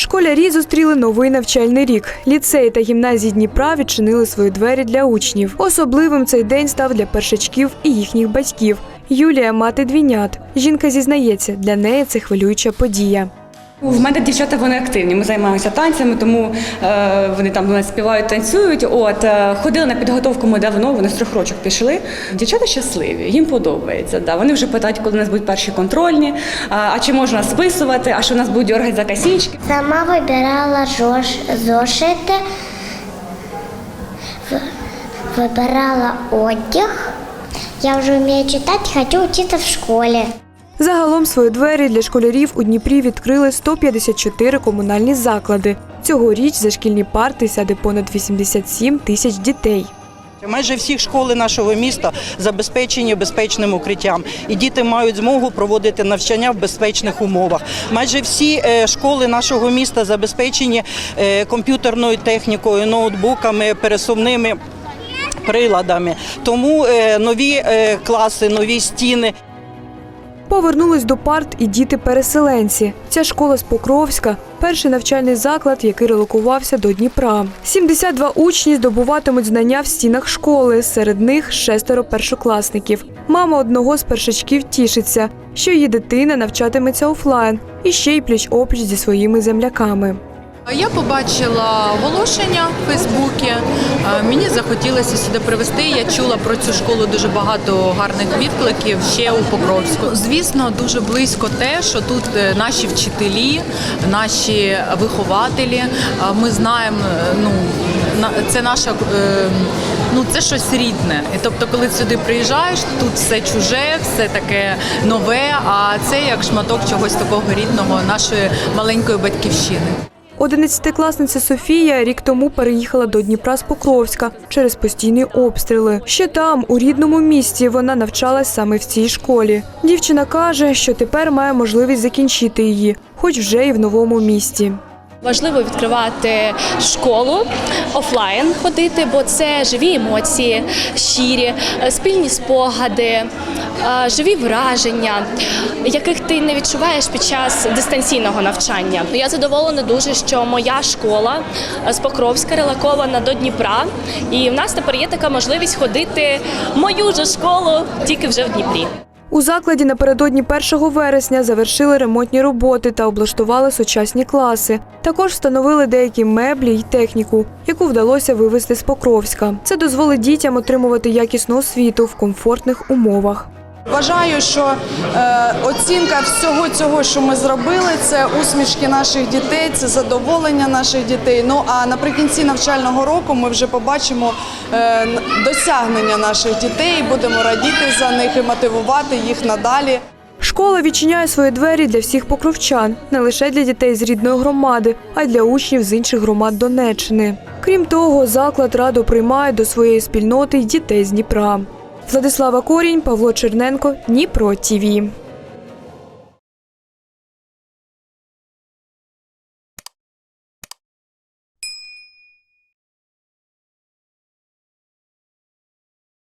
Школярі зустріли новий навчальний рік. Ліцеї та гімназії Дніпра відчинили свої двері для учнів. Особливим цей день став для першачків і їхніх батьків. Юлія мати двійнят. Жінка зізнається, для неї це хвилююча подія. В мене дівчата вони активні. Ми займаємося танцями, тому е, вони там у нас співають, танцюють. От е, ходили на підготовку ми давно. Вони з трьох рочок пішли. Дівчата щасливі, їм подобається. Да. Вони вже питають, коли у нас будуть перші контрольні. А, а чи можна списувати? А що у нас будуть дергати за косички? Сама вибирала жош, зошити, вибирала одяг. Я вже вмію читати, хочу вчитися в школі. Загалом свої двері для школярів у Дніпрі відкрили 154 комунальні заклади. Цьогоріч за шкільні парти сяде понад 87 тисяч дітей. Майже всі школи нашого міста забезпечені безпечним укриттям, і діти мають змогу проводити навчання в безпечних умовах. Майже всі е, школи нашого міста забезпечені е, комп'ютерною технікою, ноутбуками, пересувними приладами. Тому е, нові класи, нові стіни. Повернулись до парт і діти-переселенці. Ця школа з Покровська перший навчальний заклад, який релокувався до Дніпра. 72 учні здобуватимуть знання в стінах школи. Серед них шестеро першокласників. Мама одного з першачків тішиться, що її дитина навчатиметься офлайн і ще й пліч опліч зі своїми земляками. Я побачила оголошення в Фейсбуці. Е, Мені захотілося сюди привезти. Я чула про цю школу дуже багато гарних відкликів ще у Покровську. Звісно, дуже близько те, що тут е, наші вчителі, наші вихователі. Е, Ми знаємо, ну це наша ну це щось рідне. Тобто, коли сюди приїжджаєш, тут все чуже, все таке нове. А це як шматок чогось такого рідного нашої маленької батьківщини. Одинадцятикласниця Софія рік тому переїхала до Дніпра з Покровська через постійні обстріли. Ще там, у рідному місті, вона навчалась саме в цій школі. Дівчина каже, що тепер має можливість закінчити її, хоч вже і в новому місті. Важливо відкривати школу офлайн ходити, бо це живі емоції, щирі, е, спільні спогади, е, живі враження, яких ти не відчуваєш під час дистанційного навчання. Я задоволена дуже, що моя школа е, з Покровська релакована до Дніпра, і в нас тепер є така можливість ходити в мою же школу тільки вже в Дніпрі. У закладі напередодні 1 вересня завершили ремонтні роботи та облаштували сучасні класи. Також встановили деякі меблі й техніку, яку вдалося вивезти з Покровська. Це дозволить дітям отримувати якісну освіту в комфортних умовах. Вважаю, що е, оцінка всього цього, що ми зробили, це усмішки наших дітей, це задоволення наших дітей. Ну а наприкінці навчального року ми вже побачимо е, досягнення наших дітей, будемо радіти за них і мотивувати їх надалі. Школа відчиняє свої двері для всіх покровчан, не лише для дітей з рідної громади, а й для учнів з інших громад Донеччини. Крім того, заклад радо приймає до своєї спільноти й дітей з Дніпра. Владислава Корінь, Павло Черненко, Дніпро ТІВІ.